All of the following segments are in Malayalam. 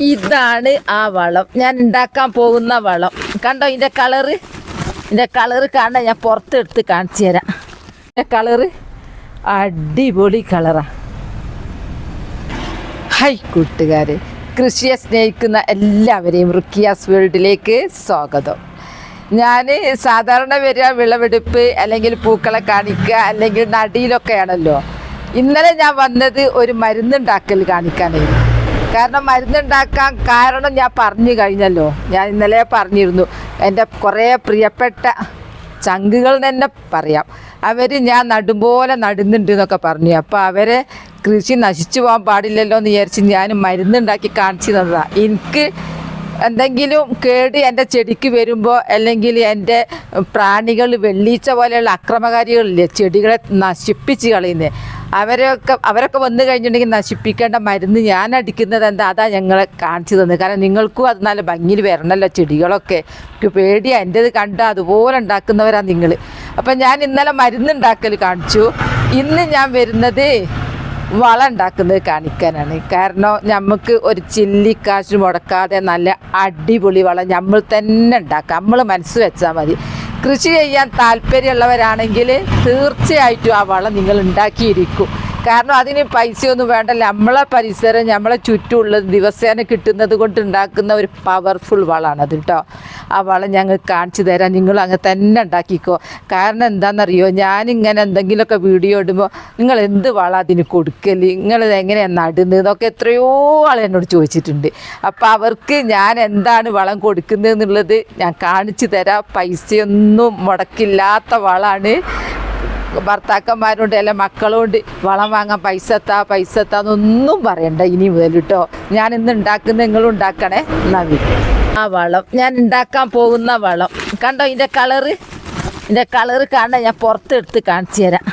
ഇതാണ് ആ വളം. ഞാൻ ഉണ്ടാക്കാൻ പോകുന്ന വളം. കണ്ടോ ഇതിന്റെ കളറ് ഇതിന്റെ കളറ് കാണാൻ ഞാൻ പുറത്തെടുത്ത് കാണിച്ചു തരാം. കളറ് അടിപൊളി കളറാ ഹൈ കൂട്ടുകാര് കൃഷിയെ സ്നേഹിക്കുന്ന എല്ലാവരെയും റുക്കിയാസ് വേൾഡിലേക്ക് സ്വാഗതം. ഞാൻ സാധാരണ വരിക വിളവെടുപ്പ് അല്ലെങ്കിൽ പൂക്കളെ കാണിക്കുക അല്ലെങ്കിൽ നടിയിലൊക്കെയാണല്ലോ. ഇന്നലെ ഞാൻ വന്നത് ഒരു മരുന്നുണ്ടാക്കൽ കാണിക്കാനായിരുന്നു. കാരണം മരുന്നുണ്ടാക്കാൻ കാരണം ഞാൻ പറഞ്ഞു കഴിഞ്ഞല്ലോ. ഞാൻ ഇന്നലെ പറഞ്ഞിരുന്നു. എന്റെ കുറേ പ്രിയപ്പെട്ട ചങ്കുകൾ തന്നെ പറയാം. അവർ ഞാൻ നടുപോലെ നടുന്നുണ്ട് എന്നൊക്കെ പറഞ്ഞു. അപ്പോൾ അവരെ കൃഷി നശിച്ചു പോകാൻ പാടില്ലല്ലോ എന്ന് വിചാരിച്ച് ഞാൻ മരുന്നുണ്ടാക്കി കാണിച്ചു തന്നതാണ് എനിക്ക് എന്തെങ്കിലും കേട് എന്റെ ചെടിക്ക് വരുമ്പോൾ അല്ലെങ്കിൽ എന്റെ പ്രാണികൾ വെള്ളീച്ച പോലെയുള്ള അക്രമകാരികളില്ലേ ചെടികളെ നശിപ്പിച്ച് കളയുന്നത് അവരൊക്കെ അവരൊക്കെ വന്നു കഴിഞ്ഞിട്ടുണ്ടെങ്കിൽ നശിപ്പിക്കേണ്ട മരുന്ന് ഞാൻ അടിക്കുന്നത് എന്താ? അതാ ഞങ്ങളെ കാണിച്ചു തന്നത്. കാരണം നിങ്ങൾക്കും അത് നല്ല ഭംഗിയിൽ വരണമല്ലോ ചെടികളൊക്കെ. എനിക്ക് പേടിയാ. എന്റെത് കണ്ട അതുപോലെ ഉണ്ടാക്കുന്നവരാണ് നിങ്ങൾ അപ്പം ഞാൻ ഇന്നലെ മരുന്നുണ്ടാക്കൽ കാണിച്ചു. ഇന്ന് ഞാൻ വരുന്നത് വളം ഉണ്ടാക്കുന്നത് കാണിക്കാനാണ്. കാരണം നമുക്ക് ഒരു ചില്ലിക്കാശ് മുടക്കാതെ നല്ല അടിപൊളി വളം നമ്മൾ തന്നെ ഉണ്ടാക്കാം. നമ്മൾ മനസ്സ് വെച്ചാൽ മതി. കൃഷി ചെയ്യാൻ താല്പര്യമുള്ളവരാണെങ്കിൽ തീർച്ചയായിട്ടും ആ വളം നിങ്ങൾ ഉണ്ടാക്കിയിരിക്കും. കാരണം അതിന് പൈസയൊന്നും വേണ്ടല്ല. നമ്മളെ പരിസരം നമ്മളെ ചുറ്റുമുള്ള ദിവസേന കിട്ടുന്നത് കൊണ്ട് ഉണ്ടാക്കുന്ന ഒരു പവർഫുൾ വളമാണ് അത് കേട്ടോ ആ വളം ഞങ്ങൾ കാണിച്ചു തരാം. നിങ്ങൾ അങ്ങ് തന്നെ ഉണ്ടാക്കിക്കോ. കാരണം എന്താണെന്നറിയോ ഞാനിങ്ങനെ എന്തെങ്കിലുമൊക്കെ വീഡിയോ ഇടുമ്പോൾ നിങ്ങൾ എന്ത് വളം അതിന് കൊടുക്കൽ നിങ്ങൾ എങ്ങനെയാണ് നടുന്നത്? എന്നൊക്കെ എത്രയോ ആൾ എന്നോട് ചോദിച്ചിട്ടുണ്ട്. അപ്പോൾ അവർക്ക് ഞാൻ എന്താണ് വളം കൊടുക്കുന്നത് എന്നുള്ളത് ഞാൻ കാണിച്ചു തരാം. പൈസയൊന്നും മുടക്കില്ലാത്ത വളമാണ് ഭർത്താക്കന്മാരുണ്ട് അല്ലെ മക്കളുണ്ട് വളം വാങ്ങാൻ പൈസ എത്താ പൈസ എത്താന്നൊന്നും പറയണ്ട. ഇനി മുതൽ കേട്ടോ ഞാൻ ഇന്ന് ഉണ്ടാക്കുന്ന നിങ്ങൾ ഉണ്ടാക്കണേ. നവി ആ വളം. ഞാൻ ഉണ്ടാക്കാൻ പോകുന്ന വളം. കണ്ടോ ഇതിന്റെ കളറ് ഇതിന്റെ കളറ് കാണാൻ ഞാൻ പുറത്തെടുത്ത് കാണിച്ചു തരാം.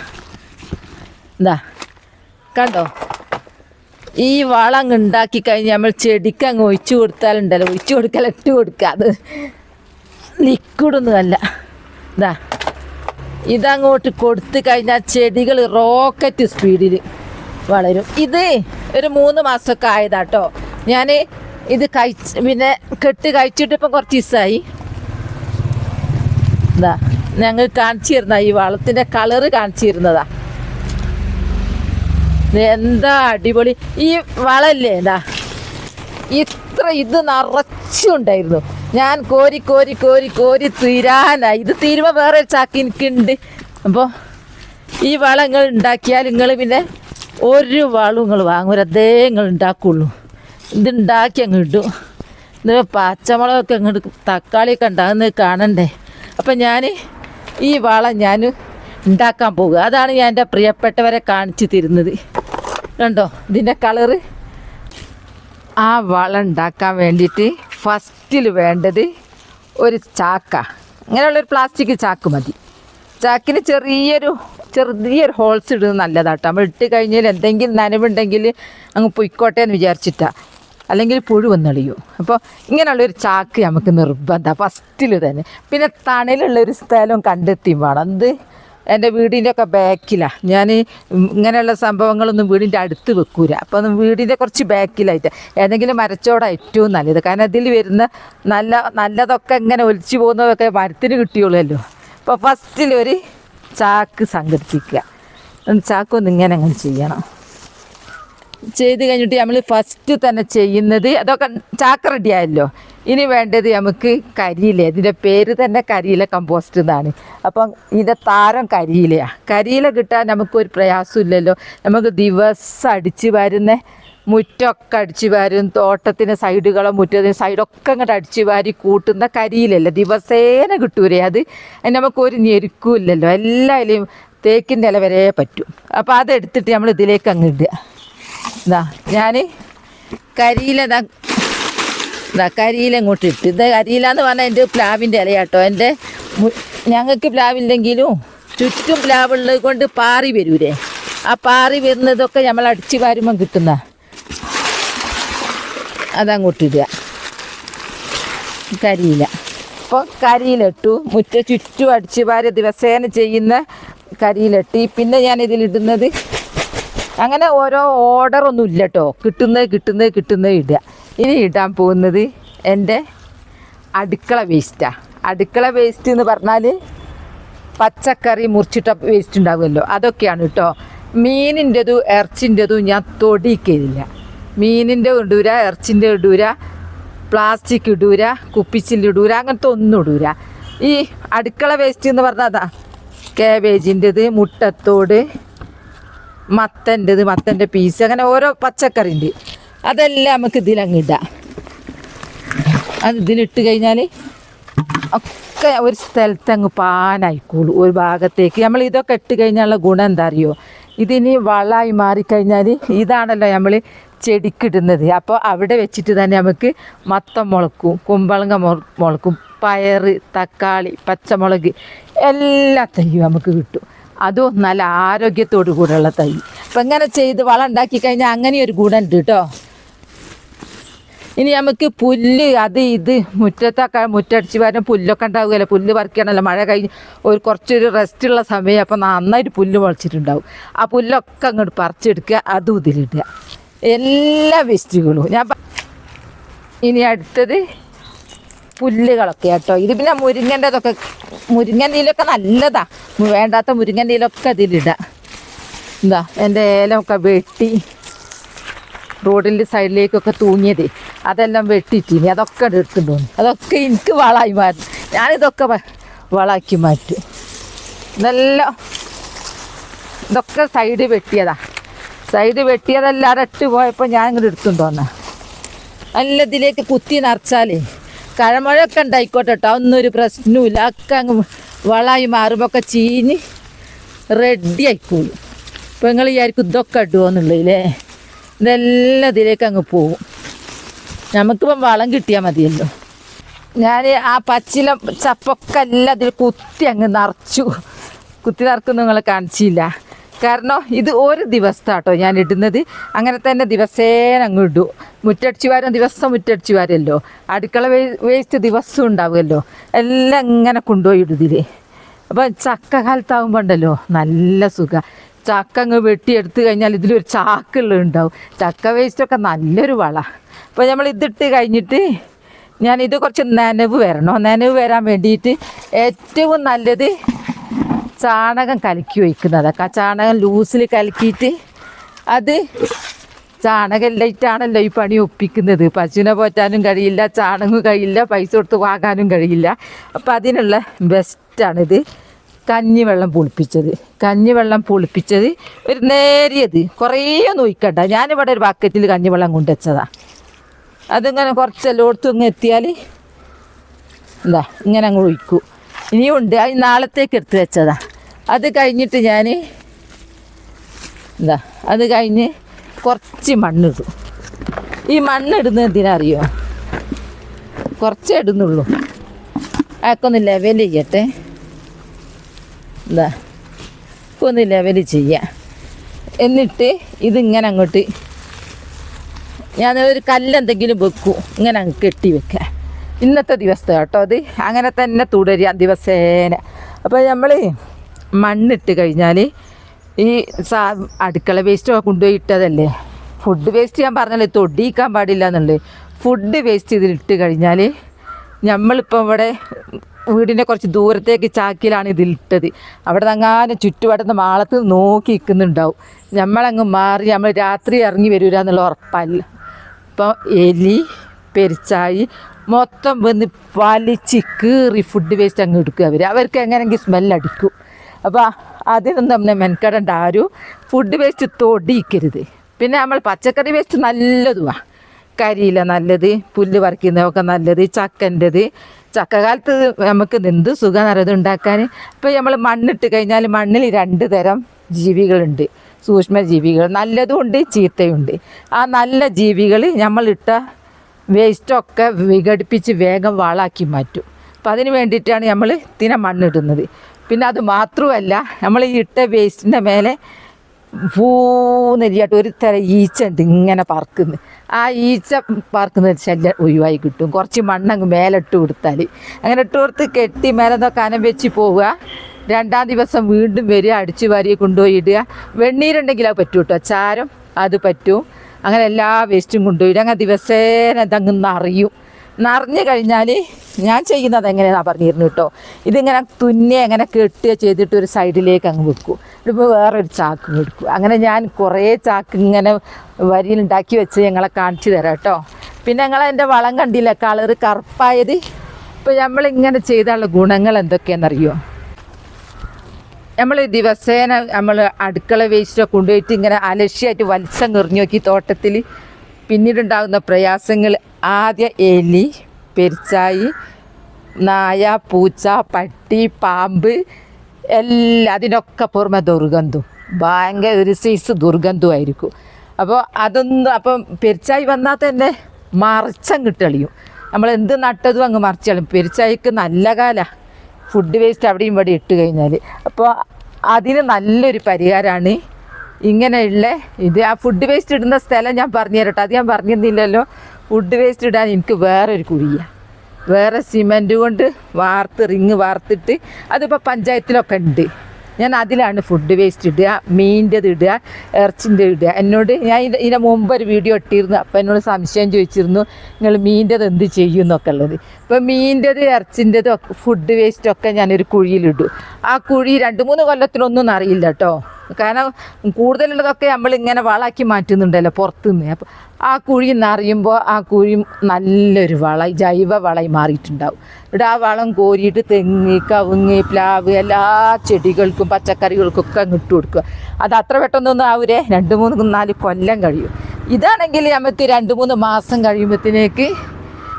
എന്താ കണ്ടോ? ഈ വളം ഉണ്ടാക്കി കഴിഞ്ഞ് നമ്മൾ ചെടിക്ക് അങ്ങ് ഒഴിച്ചു കൊടുത്താലുണ്ടല്ലോ. ഒഴിച്ചു കൊടുക്കൽ ഇട്ട് കൊടുക്കുക അത് ലിക്വിഡൊന്നുമല്ല ഇതാ ഇതങ്ങോട്ട് കൊടുത്തു കഴിഞ്ഞാൽ ചെടികൾ റോക്കറ്റ് സ്പീഡിൽ വളരും. ഇത് ഒരു മൂന്ന് മാസമൊക്കെ ആയതാട്ടോ. ഞാൻ ഇത് കഴിച്ച് പിന്നെ കെട്ട് കഴിച്ചിട്ട് ഇപ്പം കുറച്ച് ദിവസമായി. എന്താ ഞങ്ങൾ കാണിച്ചു തരുന്ന ഈ വളത്തിന്റെ കളറ് കാണിച്ചു തരുന്നതാ എന്താ അടിപൊളി. ഈ വളല്ലേ എന്താ ഇത്ര ഇത് നിറച്ചുണ്ടായിരുന്നു. ഞാൻ കോരി കോരി കോരി കോരി തീരാനായി. ഇത് തീരുമ്പോൾ വേറെ ചാക്ക് എനിക്കുണ്ട്. അപ്പോൾ ഈ വളങ്ങൾ ഉണ്ടാക്കിയാൽ നിങ്ങൾ പിന്നെ ഒരു വളവും നിങ്ങൾ വാങ്ങൂല. അതേ നിങ്ങൾ ഉണ്ടാക്കുള്ളൂ. ഇത് ഉണ്ടാക്കി അങ്ങ് ഇടും. ഇത് പച്ചമുളകൊക്കെ അങ്ങോട്ട് തക്കാളിയൊക്കെ ഉണ്ടാകുന്നത് കാണണ്ടേ? അപ്പം ഞാൻ ഈ വളം ഞാൻ ഉണ്ടാക്കാൻ പോകുക അതാണ് ഞാൻ എന്റെ പ്രിയപ്പെട്ടവരെ കാണിച്ചു തരുന്നത്. കണ്ടോ? ഇതിന്റെ കളറ് ആ വളം ഉണ്ടാക്കാൻ വേണ്ടിയിട്ട് ഫസ്റ്റിൽ വേണ്ടത് ഒരു ചാക്ക. അങ്ങനെയുള്ളൊരു പ്ലാസ്റ്റിക് ചാക്ക് മതി. ചാക്കിന് ചെറിയൊരു ചെറിയൊരു ഹോൾസ് ഇടുന്നത് നല്ലതാട്ടോ. നമ്മൾ ഇട്ട് കഴിഞ്ഞാൽ എന്തെങ്കിലും നനവുണ്ടെങ്കിൽ അങ്ങ് പൊയ്ക്കോട്ടെ എന്ന് വിചാരിച്ചിട്ടാ. അല്ലെങ്കിൽ പുഴു വന്നളിയും അപ്പോൾ ഇങ്ങനെയുള്ളൊരു ചാക്ക് നമുക്ക് നിർബന്ധം. ഫസ്റ്റിൽ തന്നെ. പിന്നെ തണലുള്ളൊരു സ്ഥലം കണ്ടെത്തിയും വേണം. എന്ത്? എന്റെ വീടിന്റെ ഒക്കെ ബാക്കിലാണ് ഞാൻ ഇങ്ങനെയുള്ള സംഭവങ്ങളൊന്നും വീടിന്റെ അടുത്ത് വെക്കൂല. അപ്പോൾ വീടിന്റെ കുറച്ച് ബാക്കിലായിട്ട്. ഏതെങ്കിലും മരച്ചോട ഏറ്റവും നല്ലത്. കാരണം അതിൽ വരുന്ന നല്ല നല്ലതൊക്കെ ഇങ്ങനെ ഒലിച്ചു പോകുന്നതൊക്കെ മരത്തിന് കിട്ടിയുള്ളല്ലോ. അപ്പോൾ ഫസ്റ്റിൽ ഒരു ചാക്ക് സംഘടിപ്പിക്കുക. ചാക്കൊന്ന് ഇങ്ങനെ അങ്ങനെ ചെയ്യണം. ചെയ്ത് കഴിഞ്ഞിട്ട് നമ്മൾ ഫസ്റ്റ് തന്നെ ചെയ്യുന്നത് അതൊക്കെ ചാക്ക് റെഡി ആയല്ലോ ഇനി വേണ്ടത് നമുക്ക് കരിയില. ഇതിന്റെ പേര് തന്നെ കരിയില കമ്പോസ്റ്റ് എന്നാണ്. അപ്പം ഇതിന്റെ താരം കരിയിലയാണ് കരിയില കിട്ടാൻ നമുക്കൊരു പ്രയാസമില്ലല്ലോ. നമുക്ക് ദിവസം അടിച്ച് വരുന്ന. മുറ്റമൊക്കെ അടിച്ച് വാരും. തോട്ടത്തിന് സൈഡുകളോ മുറ്റത്തിന് സൈഡൊക്കെ അങ്ങോട്ട് അടിച്ച് വാരി കൂട്ടുന്ന കരിയിലല്ലേ? ദിവസേന കിട്ടൂലേ അത്? നമുക്കൊരു ഞെരുക്കുമില്ലല്ലോ. എല്ലാവരും തേക്കിന്റെ ഇല വരെ പറ്റും. അപ്പോൾ അതെടുത്തിട്ട് നമ്മൾ ഇതിലേക്ക് അങ്ങ് ഇടുക. ഇതാ ഞാൻ കരിയില ഇതാ ഇതാ കരിയില ഇങ്ങോട്ട് ഇട്ട്. ഇത് കരിയില എന്ന് പറഞ്ഞാൽ എന്റെ പ്ലാവിന്റെ ഇലയാട്ടോ. എന്റെ ഞങ്ങൾക്ക് പ്ലാവില്ലെങ്കിലും ചുറ്റും പ്ലാവുള്ളത് കൊണ്ട് പാറി വരൂലേ. ആ പാറി വരുന്നതൊക്കെ നമ്മൾ അടിച്ച് വാരുമ്പം കിട്ടുന്ന. അതങ്ങോട്ട് ഇടുക. കരിയില. അപ്പോൾ കരിയിലിട്ടു മുറ്റ ചുറ്റും അടിച്ച് വാരി ദിവസേന ചെയ്യുന്ന കരിയിലിട്ട് പിന്നെ ഞാൻ ഇതിലിടുന്നത് അങ്ങനെ ഓരോ ഓർഡറൊന്നും ഇല്ല കേട്ടോ കിട്ടുന്നത് കിട്ടുന്നത് കിട്ടുന്നത് ഇടുക. ഇനി ഇടാൻ പോകുന്നത് എന്റെ അടുക്കള വേസ്റ്റാണ് അടുക്കള വേസ്റ്റ് എന്ന് പറഞ്ഞാൽ പച്ചക്കറി മുറിച്ചിട്ട വേസ്റ്റ് ഉണ്ടാകുമല്ലോ അതൊക്കെയാണ് കേട്ടോ. മീനിന്റെതും ഇറച്ചിന്റെതും ഞാൻ തൊടിക്കലില്ല മീനിന്റെ ഇടൂര ഇറച്ചിന്റെ ഇടൂര പ്ലാസ്റ്റിക് ഇടൂര കുപ്പിച്ചില്ലിടൂര അങ്ങനത്തെ ഒന്നും ഇടൂര ഈ അടുക്കള വേസ്റ്റ് എന്ന് പറഞ്ഞാൽ അതാ കേബേജിന്റെത് മുട്ടത്തോട് മത്തന്റെത് മത്തന്റെ പീസ് അങ്ങനെ ഓരോ പച്ചക്കറി ഉണ്ട് അതെല്ലാം നമുക്ക് ഇതിലങ്ങ് ഇടാം. അത് ഇതിലിട്ട് കഴിഞ്ഞാൽ ഒക്കെ ഒരു സ്ഥലത്ത് അങ്ങ് പാനായിക്കോളൂ ഒരു ഭാഗത്തേക്ക്. നമ്മൾ ഇതൊക്കെ ഇട്ട് കഴിഞ്ഞാലുള്ള ഗുണം എന്താ അറിയോ? ഇതിനി വളമായി മാറിക്കഴിഞ്ഞാൽ ഇതാണല്ലോ നമ്മൾ ചെടിക്കിടുന്നത്. അപ്പോൾ അവിടെ വെച്ചിട്ട് തന്നെ നമുക്ക് മത്തം മുളക്കും കുമ്പളങ്ങ മുള- മുളക്കും പയർ തക്കാളി പച്ചമുളക് എല്ലാ തൈയും നമുക്ക് കിട്ടും. അതും നല്ല ആരോഗ്യത്തോടു കൂടെയുള്ള തൈ. അപ്പം ഇങ്ങനെ ചെയ്ത് വളം ഉണ്ടാക്കി കഴിഞ്ഞാൽ അങ്ങനെ ഒരു ഗുണം കേട്ടോ. ഇനി നമുക്ക് പുല്ല് അത് ഇത് മുറ്റത്തൊക്കെ മുറ്റടിച്ച് വരാൻ പുല്ലൊക്കെ ഉണ്ടാവുകയല്ലേ? പുല്ല് പറിക്കണമല്ലോ മഴ കഴിഞ്ഞ് ഒരു കുറച്ചൊരു റെസ്റ്റ് ഉള്ള സമയം അപ്പോൾ നന്നായിട്ട് പുല്ല് മുളച്ചിട്ടുണ്ടാവും. ആ പുല്ലൊക്കെ അങ്ങോട്ട് പറിച്ചെടുക്കുക അതും ഇതിലിടുക. എല്ലാ വേസ്റ്റുകളും. ഞാൻ ഇനി അടുത്തത് പുല്ലുകളൊക്കെ കേട്ടോ ഇത് പിന്നെ മുരിങ്ങന്റെതൊക്കെ മുരിങ്ങ നീലൊക്കെ നല്ലതാ. വേണ്ടാത്ത മുരിങ്ങ നീലൊക്കെ അതിലിടാം എന്താ എന്റെ ഏലമൊക്കെ വെട്ടി. റോഡിന്റെ സൈഡിലേക്കൊക്കെ തൂങ്ങിയത്. അതെല്ലാം വെട്ടിയിട്ടിനി അതൊക്കെ എടുത്തു പോകുന്നു അതൊക്കെ എനിക്ക് വളമായി മാറ്റും. ഞാനിതൊക്കെ വളാക്കി മാറ്റും. നല്ല ഇതൊക്കെ സൈഡ് വെട്ടിയതാ. സൈഡ് വെട്ടിയതെല്ലാം ഇട്ട് പോയപ്പോൾ ഞാൻ ഇങ്ങോട്ട് എടുത്തുകൊണ്ട് വന്ന നല്ല ഇതിലേക്ക് കുത്തി നിറച്ചാലേ. കഴമഴയൊക്കെ ഉണ്ടായിക്കോട്ടെ കേട്ടോ ഒന്നും ഒരു ഒക്കെ അങ്ങ് വളമായി മാറുമ്പോൾ ഒക്കെ ചീഞ്ഞ് റെഡി ആയിക്കോളും ഇപ്പം നിങ്ങൾ വിചാരിക്കും ഇതൊക്കെ ഇടുമോന്നുള്ളതില്ലേ ഇതെല്ലാം ഇതിലേക്ക് അങ്ങ് പോവും നമുക്കിപ്പം വളം കിട്ടിയാൽ മതിയല്ലോ. ഞാൻ ആ പച്ചില ചപ്പൊക്കെ എല്ലാം അതിൽ കുത്തി അങ്ങ് നിറച്ചു. കുത്തി നിറക്കുന്ന നിങ്ങളെ കാണിച്ചില്ല. കാരണം ഇത് ഒരു ദിവസത്താട്ടോ ഞാൻ ഇടുന്നത്. അങ്ങനെ തന്നെ ദിവസേന അങ്ങ് ഇടും. മുറ്റടിച്ചു വാരം ദിവസം മുറ്റടിച്ചു വാരല്ലോ. അടുക്കള വേസ്റ്റ് ദിവസം ഉണ്ടാവുമല്ലോ. എല്ലാം ഇങ്ങനെ കൊണ്ടുപോയി ഇടും അപ്പം ചക്ക കാലത്താവുമ്പോൾ ഉണ്ടല്ലോ നല്ല സുഖം. ചക്ക അങ്ങ് വെട്ടിയെടുത്ത് കഴിഞ്ഞാൽ ഇതിലൊരു ചാക്കുള്ള ഉണ്ടാവും ചക്ക വേസ്റ്റൊക്കെ നല്ലൊരു വള. അപ്പോൾ നമ്മൾ ഇതിട്ട് കഴിഞ്ഞിട്ട് ഞാൻ ഇത് കുറച്ച് നനവ് വരണോ. നനവ് വരാൻ വേണ്ടിയിട്ട് ഏറ്റവും നല്ലത് ചാണകം കലക്കി വയ്ക്കുന്നതൊക്കെ ആ ചാണകം ലൂസിൽ കലക്കിയിട്ട് അത് ചാണകം ലൈറ്റാണല്ലോ ഈ പണി ഒപ്പിക്കുന്നത്. പശുവിനെ പോറ്റാനും കഴിയില്ല ചാണകം കഴിയില്ല പൈസ കൊടുത്ത് വാങ്ങാനും കഴിയില്ല. അപ്പം അതിനുള്ള ബെസ്റ്റാണിത് കഞ്ഞിവെള്ളം പുളിപ്പിച്ചത്. കഞ്ഞിവെള്ളം പുളിപ്പിച്ചത് ഒരു നേരിയത്. കുറേ നോയിക്കണ്ട. ഞാനിവിടെ ഒരു ബക്കറ്റിൽ കഞ്ഞിവെള്ളം കൊണ്ടുവച്ചതാണ് അതിങ്ങനെ കുറച്ചെല്ലോടത്തും ഇങ്ങ് എത്തിയാൽ എന്താ ഇങ്ങനെ അങ്ങ് ഒഴിക്കൂ. ഇനിയും ഉണ്ട്. അത് നാളത്തേക്ക് എടുത്ത് വെച്ചതാ. അത് കഴിഞ്ഞിട്ട് ഞാൻ എന്താ അത് കഴിഞ്ഞ് കുറച്ച് മണ്ണിടും. ഈ മണ്ണിടുന്നത് എന്തിനറിയോ? കുറച്ചേ ഇടുന്നുള്ളൂ. അതൊക്കെ ഒന്ന് ലെവൽ ചെയ്യട്ടെ. എന്താ ഒന്ന് ലെവൽ ചെയ്യാം. എന്നിട്ട് ഇതിങ്ങനെ അങ്ങോട്ട് ഞാൻ ഒരു കല്ലെന്തെങ്കിലും വെക്കും. ഇങ്ങനെ അങ്ങ് കെട്ടി വെക്കുക ഇന്നത്തെ ദിവസത്തെ കേട്ടോ അത്. അങ്ങനെ തന്നെ തുടരുക ദിവസേന. അപ്പോൾ നമ്മൾ മണ്ണിട്ട് കഴിഞ്ഞാൽ ഈ സാ അടുക്കള വേസ്റ്റ് കൊണ്ടുപോയി ഇട്ടതല്ലേ? ഫുഡ് വേസ്റ്റ് ഞാൻ പറഞ്ഞല്ലേ തൊടിയിക്കാൻ പാടില്ല എന്നുള്ളത്. ഫുഡ് വേസ്റ്റ് ഇതിലിട്ട് കഴിഞ്ഞാൽ നമ്മളിപ്പോൾ ഇവിടെ വീടിന്റെ കുറച്ച് ദൂരത്തേക്ക് ചാക്കിലാണ് ഇതിലിട്ടത്. അവിടെ അങ്ങനെ ചുറ്റുവട്ടത്ത് മാളത്ത് നോക്കി നിൽക്കുന്നുണ്ടാവും. നമ്മളങ്ങ് മാറി നമ്മൾ രാത്രി ഇറങ്ങി വരില്ല എന്നുള്ള ഉറപ്പല്ല. ഇപ്പം എലി പെരിച്ചായി മൊത്തം വന്ന് വലിച്ച് കീറി ഫുഡ് വേസ്റ്റ് അങ്ങ് എടുക്കുക അവർ അവർക്ക് എങ്ങനെയെങ്കിൽ സ്മെല്ലടിക്കും അപ്പോൾ അതിനൊന്നും നമ്മളെ മെനക്കെടേണ്ട ആരും ഫുഡ് വേസ്റ്റ് തൊടിയിക്കരുത്. പിന്നെ നമ്മൾ പച്ചക്കറി വേസ്റ്റ് നല്ലതുവാ. കരിയില നല്ലത് പുല്ല് പറിക്കുന്നതൊക്കെ നല്ലത് ചക്കന്റെത് ചക്കകാലത്ത് നമുക്ക് എന്ത് സുഖം അറിയത് ഉണ്ടാക്കാൻ? ഇപ്പോൾ നമ്മൾ മണ്ണിട്ട് കഴിഞ്ഞാൽ മണ്ണിൽ രണ്ട് തരം ജീവികളുണ്ട്. സൂക്ഷ്മജീവികൾ. നല്ലതും ഉണ്ട് ചീത്തയുണ്ട്. ആ നല്ല ജീവികൾ നമ്മളിട്ട വേസ്റ്റൊക്കെ വിഘടിപ്പിച്ച് വേഗം വാളാക്കി മാറ്റും. അപ്പം അതിന് വേണ്ടിയിട്ടാണ് നമ്മൾ തിന മണ്ണിടുന്നത്. പിന്നെ അത് മാത്രമല്ല നമ്മൾ ഈ ഇട്ട വേസ്റ്റിന്റെ മേലെ പൂന്നെരിയായിട്ട് ഒരു തര ഈച്ച ഉണ്ട് ഇങ്ങനെ പറക്കുന്നത് ആ ഈച്ച പാർക്കുന്ന ശല്യം ഒഴിവായി കിട്ടും. കുറച്ച് മണ്ണങ്ങ് മേലെ ഇട്ട് കൊടുത്താൽ അങ്ങനെ ഇട്ട് കൊടുത്ത് കെട്ടി മേലെ കനം വെച്ച് പോവുക. രണ്ടാം ദിവസം വീണ്ടും വരിക അടിച്ചു വാരി കൊണ്ടുപോയി ഇടുക. വെണ്ണീരുണ്ടെങ്കിൽ അത് പറ്റും കേട്ടോ. ചാരം അത് പറ്റും. അങ്ങനെ എല്ലാ വേസ്റ്റും കൊണ്ടുപോയി അങ്ങനെ ദിവസേന ഇതങ്ങ് നിറയും. നിറഞ്ഞു കഴിഞ്ഞാൽ ഞാൻ ചെയ്യുന്നത് എങ്ങനെയാണെന്നാണ് പറഞ്ഞിരുന്നു കേട്ടോ. ഇതിങ്ങനെ തുന്നെ അങ്ങനെ കെട്ടുക ചെയ്തിട്ട് ഒരു സൈഡിലേക്ക് അങ്ങ് വെക്കും. ഇപ്പോൾ വേറൊരു ചാക്ക് എടുക്കും അങ്ങനെ ഞാൻ കുറേ ചാക്ക് ഇങ്ങനെ വരിയിലുണ്ടാക്കി വെച്ച് ഞങ്ങളെ കാണിച്ചു തരാം കേട്ടോ. പിന്നെ ഞങ്ങൾ എന്റെ വളം കണ്ടില്ല? കളറ് കറുപ്പായത്. ഇപ്പോൾ നമ്മളിങ്ങനെ ചെയ്താലുള്ള ഗുണങ്ങൾ എന്തൊക്കെയാണെന്നറിയോ? നമ്മൾ ദിവസേന നമ്മൾ അടുക്കള വേസ്റ്റ് കൊണ്ടുപോയിട്ട് ഇങ്ങനെ അലക്ഷ്യമായിട്ട് വലിച്ചം എറിഞ്ഞു നോക്കി തോട്ടത്തിൽ. പിന്നീടുണ്ടാകുന്ന പ്രയാസങ്ങൾ ആദ്യം എലി പെരിച്ചായി നായ പൂച്ച പട്ടി പാമ്പ് എല്ലാം അതിനൊക്കെ പുറമെ ദുർഗന്ധം. ഭയങ്കര ഒരു സൈസ് ദുർഗന്ധമായിരിക്കും. അപ്പോൾ അതൊന്നും അപ്പം പെരിച്ചായി വന്നാൽ തന്നെ മറിച്ചം കിട്ടളിയും നമ്മൾ എന്ത് നട്ടതും അങ്ങ് മറിച്ചളിയും പെരിച്ചായിക്ക് നല്ല കാലമാണ് ഫുഡ് വേസ്റ്റ് അവിടെയും ഇവിടെ ഇട്ട് കഴിഞ്ഞാൽ അപ്പോൾ അതിന് നല്ലൊരു പരിഹാരമാണ് ഇങ്ങനെയുള്ള ഇത്. ആ ഫുഡ് വേസ്റ്റ് ഇടുന്ന സ്ഥലം ഞാൻ പറഞ്ഞു തരട്ടെ അത് ഞാൻ പറഞ്ഞിരുന്നില്ലല്ലോ. ഫുഡ് വേസ്റ്റ് ഇടാൻ എനിക്ക് വേറൊരു കുഴിയാണ് വേറെ സിമെന്റ് കൊണ്ട് വാർത്ത് റിങ് വാർത്തിട്ട് അതിപ്പോൾ പഞ്ചായത്തിലൊക്കെ ഉണ്ട്. ഞാൻ അതിലാണ് ഫുഡ് വേസ്റ്റ് ഇടുക മീനിന്റെത് ഇടുക ഇറച്ചിന്റെ ഇടുക. എന്നോട് ഞാൻ ഇത് ഇതിന്റെ മുമ്പ് ഒരു വീഡിയോ ഇട്ടിരുന്നു. അപ്പോൾ എന്നോട് സംശയം ചോദിച്ചിരുന്നു നിങ്ങൾ മീനിന്റെത് എന്ത് ചെയ്യും? എന്നൊക്കെ ഉള്ളത്. ഇപ്പോൾ മീന്റെത് ഇറച്ചിന്റെതും ഒക്കെ ഫുഡ് വേസ്റ്റൊക്കെ ഞാനൊരു കുഴിയിലിടും. ആ കുഴി രണ്ട് മൂന്ന് കൊല്ലത്തിനൊന്നും അറിയില്ല കേട്ടോ കാരണം കൂടുതലുള്ളതൊക്കെ നമ്മൾ ഇങ്ങനെ വളാക്കി മാറ്റുന്നുണ്ടല്ലോ പുറത്തുനിന്ന്. അപ്പോൾ ആ കുഴി നിറയുമ്പോൾ ആ കുഴി നല്ലൊരു വള ജൈവ വളമായി മാറിയിട്ടുണ്ടാവും. ഇവിടെ ആ വളം കോരിയിട്ട് തെങ്ങ് കവുങ്ങ് പ്ലാവ് എല്ലാ ചെടികൾക്കും പച്ചക്കറികൾക്കൊക്കെ അങ്ങ് ഇട്ട് കൊടുക്കുക. അത് അത്ര പെട്ടെന്നൊന്നും ആവരെ രണ്ട് മൂന്ന് നാല് കൊല്ലം കഴിയും. ഇതാണെങ്കിൽ നമുക്ക് രണ്ട് മൂന്ന് മാസം കഴിയുമ്പോഴത്തേക്ക്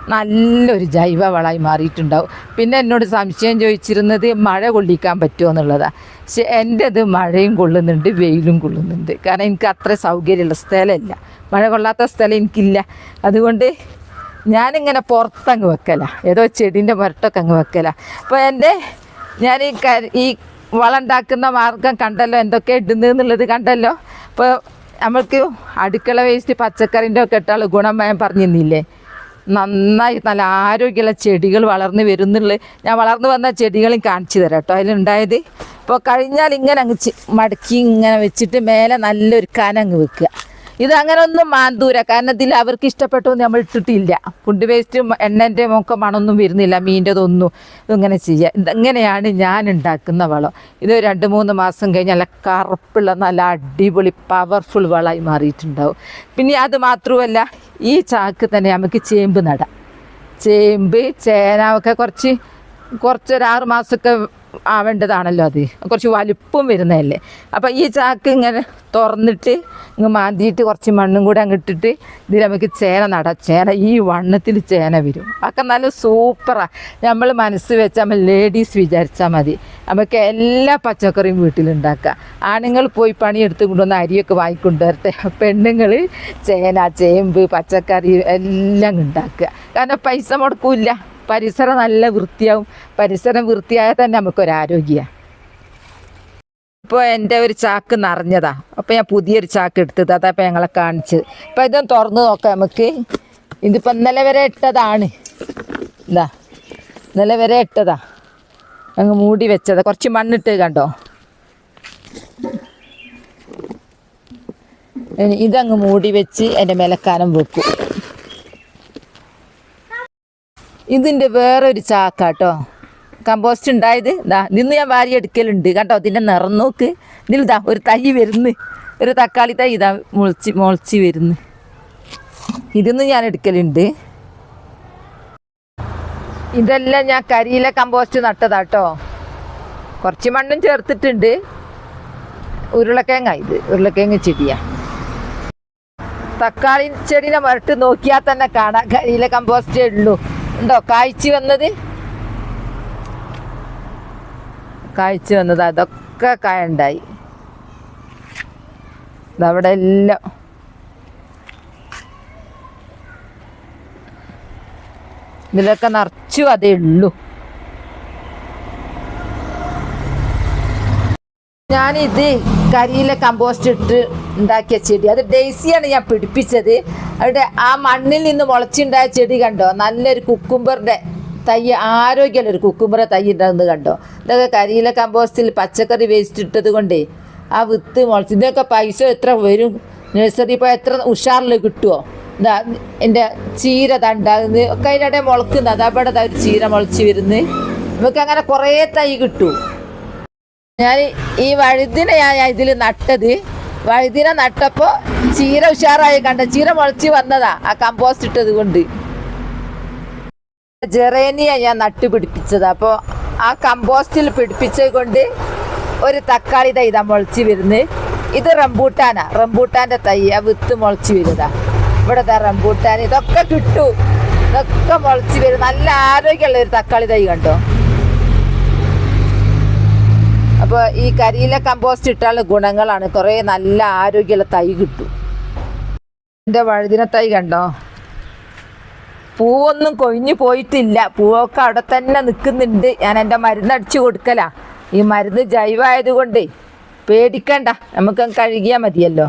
നല്ലൊരു ജൈവ വളമായി മാറിയിട്ടുണ്ടാവും. പിന്നെ എന്നോട് സംശയം ചോദിച്ചിരുന്നത് മഴ കൊള്ളിക്കാൻ പറ്റുമോ എന്നുള്ളതാണ് പക്ഷെ എന്റെത് മഴയും കൊള്ളുന്നുണ്ട് വെയിലും കൊള്ളുന്നുണ്ട്. കാരണം എനിക്ക് അത്ര സൗകര്യമുള്ള സ്ഥലമില്ല. മഴ കൊള്ളാത്ത സ്ഥലം എനിക്കില്ല. അതുകൊണ്ട് ഞാനിങ്ങനെ പുറത്തങ്ങ് വെക്കല. ഏതോ ചെടീന്റെ മുരട്ടൊക്കെ അങ്ങ് വെക്കല. അപ്പോൾ എന്റെ ഞാൻ ഈ ഈ വളം ഉണ്ടാക്കുന്ന മാർഗം കണ്ടല്ലോ? എന്തൊക്കെ ഇടുന്നതെന്നുള്ളത് കണ്ടല്ലോ? അപ്പോൾ നമ്മൾക്ക് അടുക്കള വേസ്റ്റ് പച്ചക്കറിന്റെ ഒക്കെ ഇട്ടാൽ ഗുണം പറഞ്ഞിരുന്നില്ലേ? നന്നായി നല്ല ആരോഗ്യമുള്ള ചെടികൾ വളർന്ന് വരുന്നുള്ള. ഞാൻ വളർന്നു വന്ന ചെടികളും കാണിച്ചു തരാം കേട്ടോ. അതിലുണ്ടായത് ഇപ്പോൾ കഴിഞ്ഞാൽ ഇങ്ങനെ അങ്ങ് മടക്കി ഇങ്ങനെ വെച്ചിട്ട് മേലെ നല്ലൊരു കനങ്ങ് വെക്കുക. ഇത് അങ്ങനെ ഒന്നും മാന്തൂര. കാരണം ഇതിൽ അവർക്ക് ഇഷ്ടപ്പെട്ടു നമ്മൾ ഇട്ടിട്ടില്ല. ഫുഡ് വേസ്റ്റും എണ്ണന്റെ ഒക്കെ മണമൊന്നും വരുന്നില്ല. മീന്റെതൊന്നും ഇങ്ങനെ ചെയ്യുക ഇതെങ്ങനെയാണ് ഞാൻ ഉണ്ടാക്കുന്ന വളം. ഇത് രണ്ട് മൂന്ന് മാസം കഴിഞ്ഞ് നല്ല കറുപ്പുള്ള നല്ല അടിപൊളി പവർഫുൾ വളമായി മാറിയിട്ടുണ്ടാവും. പിന്നെ അത് മാത്രമല്ല ഈ ചാക്ക് തന്നെ നമുക്ക് ചേമ്പ് നടാം. ചേമ്പ് ചേന ഒക്കെ കുറച്ച് കുറച്ചൊരു ആറ് മാസമൊക്കെ ആവേണ്ടതാണല്ലോ അത്. കുറച്ച് വലുപ്പം വരുന്നതല്ലേ. അപ്പോൾ ഈ ചാക്ക് ഇങ്ങനെ തുറന്നിട്ട് ഇങ്ങ് മാന്തിയിട്ട് കുറച്ച് മണ്ണും കൂടെ അങ്ങ് ഇട്ടിട്ട് ഇതിൽ നമുക്ക് ചേന നടാം. ചേന ഈ വണ്ണത്തിൽ ചേന വരും. ഒക്കെ നല്ല സൂപ്പറാണ് നമ്മൾ മനസ്സ് വെച്ചാൽ നമ്മൾ ലേഡീസ് വിചാരിച്ചാൽ മതി. നമുക്ക് എല്ലാ പച്ചക്കറിയും വീട്ടിലുണ്ടാക്കാം. ആണുങ്ങൾ പോയി പണിയെടുത്ത് കൊണ്ടുവന്ന് അരിയൊക്കെ വാങ്ങിക്കൊണ്ട് വരട്ടെ പെണ്ണുങ്ങൾ ചേന ചേമ്പ് പച്ചക്കറി എല്ലാം ഉണ്ടാക്കുക. കാരണം പൈസ മുടക്കൂല പരിസരം നല്ല വൃത്തിയാവും. പരിസരം വൃത്തിയായാൽ തന്നെ നമുക്കൊരാരോഗ്യമാണ് ഇപ്പോൾ എന്റെ ഒരു ചാക്ക് നിറഞ്ഞതാ. അപ്പോൾ ഞാൻ പുതിയൊരു ചാക്ക് എടുത്തത്. അതപ്പോൾ ഞങ്ങളെ കാണിച്ചത് ഇപ്പം ഇതൊന്ന് തുറന്ന് നോക്കാം നമുക്ക്. ഇതിപ്പോൾ ഇന്നലെ വരെ ഇട്ടതാണ്. ഇതാ. ഇന്നലെ വരെ ഇട്ടതാ. അങ്ങ് മൂടി വെച്ചതാ. കുറച്ച് മണ്ണിട്ട് കണ്ടോ? ഇതങ്ങ് മൂടി വെച്ച് എന്റെ മേലക്കാനം വെക്കും. ഇതിന്റെ വേറൊരു ചാക്കാട്ടോ. കമ്പോസ്റ്റ് ഉണ്ടായത്. ഇതാ നിന്ന് ഞാൻ വാരി എടുക്കലുണ്ട്. കേട്ടോ ഇതിന്റെ നിറം നോക്ക് ഇതിലിതാ ഇതാ ഒരു തൈ വരുന്ന്. ഒരു തക്കാളി തൈ ഇതാ മുളച്ച് മുളച്ച് വരുന്ന്. ഇതൊന്നും ഞാൻ എടുക്കലുണ്ട്. ഇതെല്ലാം ഞാൻ കരിയില കമ്പോസ്റ്റ് നട്ടതാട്ടോ. കുറച്ച് മണ്ണും ചേർത്തിട്ടുണ്ട്. ഉരുളക്കിഴങ്ങ ഇത്. ഉരുളക്കിഴങ്ങ് ചെടിയാ. തക്കാളി ചെടിയെ മരട്ട് നോക്കിയാൽ തന്നെ കാണാം. കരിയില കമ്പോസ്റ്റേ ഉള്ളൂ. ഉണ്ടോ? കാഴ്ച വന്നത്? കാഴ്ച വന്നത് അതൊക്കെ കായുണ്ടായി. അവിടെ എല്ലാം. ഇതിലൊക്കെ നിറച്ചു അതേ ഉള്ളൂ. ഞാനിത് കരിയിലെ കമ്പോസ്റ്റ് ഇട്ട് ഉണ്ടാക്കിയ ചെടി. അത് ഡെയ്സിയാണ് ഞാൻ പിടിപ്പിച്ചത്. അവിടെ ആ മണ്ണിൽ നിന്ന് മുളച്ചുണ്ടായ ചെടി കണ്ടോ? നല്ലൊരു കുക്കുംബറിന്റെ തൈ ആരോഗ്യമുള്ള ഒരു കുക്കുംബറ തൈ ഉണ്ടാകുന്നത് കണ്ടോ? ഇതൊക്കെ കരിയിലെ കമ്പോസ്റ്റിൽ പച്ചക്കറി വേസ്റ്റ് ഇട്ടത് കൊണ്ടേ ആ വിത്ത് മുളച്ച്. ഇതൊക്കെ പൈസ എത്ര വരും? നഴ്സറി ഇപ്പോൾ എത്ര ഉഷാറിൽ കിട്ടുമോ എന്താ എന്റെ ചീര തണ്ടാകുന്നത് ഒക്കെ അതിനിടെ മുളക്കുന്നത്. അതാ ഇവിടെ ദാ ഒരു ചീര മുളച്ച് വരുന്നത്. നമുക്ക് അങ്ങനെ കുറേ തൈ കിട്ടും. ഞാൻ ഈ വഴുതിനെ ഞാൻ ഇതിൽ നട്ടത്. വഴുതിനെ നട്ടപ്പോൾ ചീര ഉഷാറായി കണ്ട ചീര മുളച്ച് വന്നതാ ആ കമ്പോസ്റ്റ് ഇട്ടത് കൊണ്ട്. ജെറേനിയ ഞാൻ നട്ടു പിടിപ്പിച്ചത്. അപ്പോൾ ആ കമ്പോസ്റ്റിൽ പിടിപ്പിച്ചത് കൊണ്ട് ഒരു തക്കാളി തൈ ഇതാ മുളച്ച് വരുന്നത് ഇത് റംബൂട്ടാനാ. റംബൂട്ടാന്റെ തൈ ആ വിത്ത് മുളച്ച് വരുന്നതാ. ഇവിടെ ദാ റംബൂട്ടാൻ ഇതൊക്കെ കിട്ടും. ഇതൊക്കെ മുളച്ച് വരും. നല്ല ആരോഗ്യമുള്ള ഒരു തക്കാളി തൈ കണ്ടോ? അപ്പോൾ ഈ കരിയില കമ്പോസ്റ്റ് ഇട്ടാലുള്ള ഗുണങ്ങളാണ്. കുറേ നല്ല ആരോഗ്യമുള്ള തൈ കിട്ടും. എന്റെ വഴുതിന തൈ കണ്ടോ? പൂവൊന്നും കൊഴിഞ്ഞു പോയിട്ടില്ല. പൂവൊക്കെ അവിടെ തന്നെ നിൽക്കുന്നുണ്ട്. ഞാൻ എന്റെ മരുന്ന് അടിച്ചു കൊടുക്കലാ. ഈ മരുന്ന് ജൈവമായതുകൊണ്ട് പേടിക്കണ്ട. നമുക്ക് കഴുകിയാൽ മതിയല്ലോ.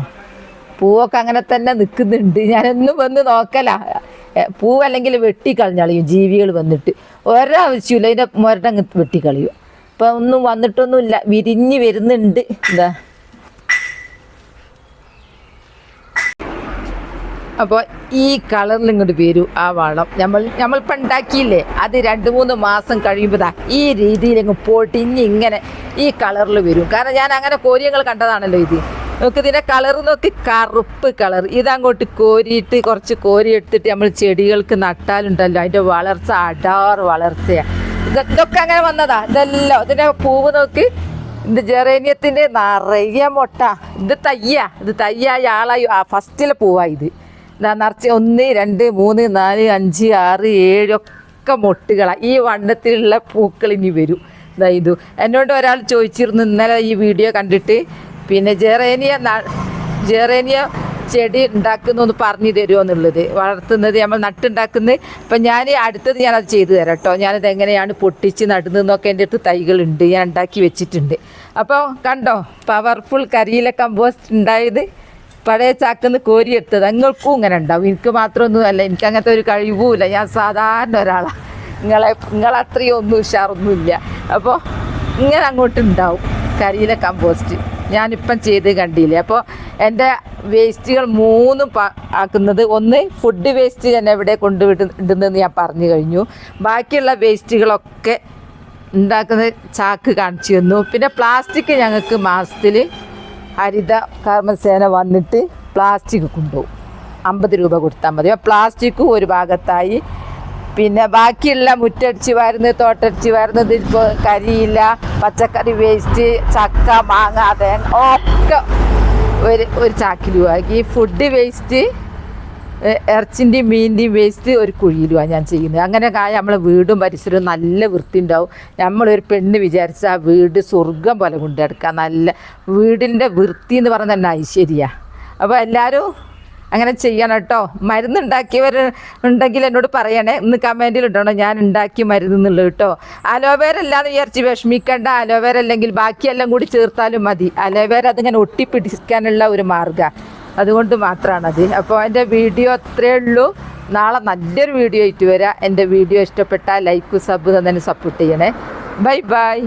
പൂവൊക്കെ അങ്ങനെ തന്നെ നിൽക്കുന്നുണ്ട്. ഞാനൊന്നും വന്ന് നോക്കലാ. പൂവല്ലെങ്കിൽ വെട്ടിക്കളഞ്ഞളയും ജീവികൾ വന്നിട്ട്. ഒരാവശ്യമില്ല അതിന്റെ മുരടങ്ങ് വെട്ടിക്കളയും. ഇപ്പം ഒന്നും വന്നിട്ടൊന്നുമില്ല. വിരിഞ്ഞ് വരുന്നുണ്ട്. എന്താ അപ്പോൾ ഈ കളറിൽ ഇങ്ങോട്ട് വരൂ. ആ വളം. നമ്മൾ നമ്മളിപ്പോൾ ഉണ്ടാക്കിയില്ലേ? അത് രണ്ട് മൂന്ന് മാസം കഴിയുമ്പോൾ ഈ രീതിയിൽ അങ്ങ് പൊട്ടിഞ്ഞ് ഇങ്ങനെ ഈ കളറിൽ വരും. കാരണം ഞാൻ അങ്ങനെ കോരിയങ്ങൾ കണ്ടതാണല്ലോ ഇത്. നോക്ക് ഇതിന്റെ കളർ നോക്കി. കറുപ്പ് കളർ ഇതങ്ങോട്ട് കോരിയിട്ട് കുറച്ച് കോരി എടുത്തിട്ട് നമ്മൾ ചെടികൾക്ക് നട്ടാലുണ്ടല്ലോ. അതിന്റെ വളർച്ച അടാർ വളർച്ചയാണ് ഇതൊക്കെ അങ്ങനെ വന്നതാ. ഇതെല്ലാം ഇതിന്റെ പൂവ് നോക്ക്. ഇത് ജെറേനിയത്തിന്റെ നിറയെ മുട്ട. ഇത് തയ്യ. ഇത് തയ്യായ ആളായി. ഫസ്റ്റിലെ പൂവാ ഇത്. ഇതാ നിറച്ച് ഒന്ന് രണ്ട് മൂന്ന് നാല് അഞ്ച് ആറ് ഏഴ് ഒക്കെ ഈ വണ്ണത്തിലുള്ള പൂക്കൾ ഇനി വരും. ഇതാ ഇത്. എന്നോട് ഒരാൾ ചോദിച്ചിരുന്നു ഇന്നലെ ഈ വീഡിയോ കണ്ടിട്ട്. പിന്നെ ജെറേനിയ ജെറേനിയ ചെടി ഉണ്ടാക്കുന്നു എന്ന് പറഞ്ഞു തരുമോ എന്നുള്ളത്? വളർത്തുന്നത് നമ്മൾ നട്ടുണ്ടാക്കുന്നത്. ഇപ്പം ഞാൻ അടുത്തത് ഞാനത് ചെയ്തു തരാം കേട്ടോ. ഞാനത് എങ്ങനെയാണ് പൊട്ടിച്ച് നടുന്നതെന്നൊക്കെ എന്റെ അടുത്ത് തൈകളുണ്ട്. ഞാൻ ഉണ്ടാക്കി വെച്ചിട്ടുണ്ട്. അപ്പോൾ കണ്ടോ പവർഫുൾ കരിയില കമ്പോസ്റ്റ് ഉണ്ടായത്. പഴയ ചാക്കുന്ന് കോരിയെടുത്തത്. നിങ്ങൾക്കും ഇങ്ങനെ ഉണ്ടാവും. എനിക്ക് മാത്രമൊന്നും അല്ല എനിക്ക് അങ്ങനത്തെ ഒരു കഴിവുമില്ല. ഞാൻ സാധാരണ ഒരാളാണ് നിങ്ങളെ നിങ്ങളത്രയും ഒന്നും ഉഷാറൊന്നുമില്ല. അപ്പോൾ ഇങ്ങനെ അങ്ങോട്ട് ഉണ്ടാവും കരിയിലെ കമ്പോസ്റ്റ് ഞാനിപ്പം ചെയ്ത് കണ്ടില്ലേ? അപ്പോൾ എന്റെ വേസ്റ്റുകൾ മൂന്നും ആക്കുന്നത് ഒന്ന് ഫുഡ് വേസ്റ്റ് ഞാൻ എവിടെ കൊണ്ടുവിടുന്നെന്ന് ഞാൻ പറഞ്ഞു കഴിഞ്ഞു. ബാക്കിയുള്ള വേസ്റ്റുകളൊക്കെ ഉണ്ടാക്കുന്ന ചാക്ക് കാണിച്ചു തന്നു. പിന്നെ പ്ലാസ്റ്റിക് ഞങ്ങൾക്ക് മാസത്തിൽ ഹരിത കർമ്മസേന വന്നിട്ട് പ്ലാസ്റ്റിക് കൊണ്ടുപോകും. അമ്പത് രൂപ കൊടുത്താൽ മതി. പ്ലാസ്റ്റിക്കും ഒരു ഭാഗത്തായി പിന്നെ ബാക്കിയുള്ള മുറ്റടിച്ച് വരുന്നത് തോട്ടടിച്ച് വരുന്നത് ഇപ്പോൾ കരിയില്ല പച്ചക്കറി വേസ്റ്റ് ചക്ക മാങ്ങ തേങ്ങ ഒക്കെ ഒരു ഒരു ചാക്കിലുമാക്കി ഫുഡ് വേസ്റ്റ് ഇറച്ചിന്റെയും മീനിന്റെയും വേസ്റ്റ് ഒരു കുഴിയിലുമാണ് ഞാൻ ചെയ്യുന്നത്. അങ്ങനെ കായ നമ്മളെ വീടും പരിസരവും നല്ല വൃത്തി ഉണ്ടാവും നമ്മളൊരു പെണ്ണ് വിചാരിച്ച ആ വീട് സ്വർഗം പോലെ കൊണ്ടെടുക്കാം. നല്ല വീടിന്റെ വൃത്തി എന്ന് പറഞ്ഞാൽ തന്നെ ഐശ്വര്യമാണ് അപ്പോൾ എല്ലാവരും അങ്ങനെ ചെയ്യണം കേട്ടോ. മരുന്ന് ഉണ്ടാക്കിയവർ ഉണ്ടെങ്കിൽ എന്നോട് പറയണേ. ഇന്ന് കമന്റിൽ ഇടണം. ഞാൻ ഉണ്ടാക്കി മരുന്ന് എന്നുള്ളത് കേട്ടോ. അലോവേര അല്ലാന്ന് വിചാരിച്ച് വിഷമിക്കേണ്ട. അലോവേര അല്ലെങ്കിൽ ബാക്കിയെല്ലാം കൂടി ചേർത്താലും മതി. അലോവേര അതിങ്ങനെ ഒട്ടിപ്പിടിക്കാനുള്ള ഒരു മാർഗമാണ് അതുകൊണ്ട് മാത്രമാണത് അപ്പോൾ എന്റെ വീഡിയോ അത്രയേ ഉള്ളൂ. നാളെ നല്ലൊരു വീഡിയോ ആയിട്ട് വരാം. എന്റെ വീഡിയോ ഇഷ്ടപ്പെട്ടാൽ ലൈക്ക് സബ് തന്നെ സപ്പോർട്ട് ചെയ്യണേ. Bye bye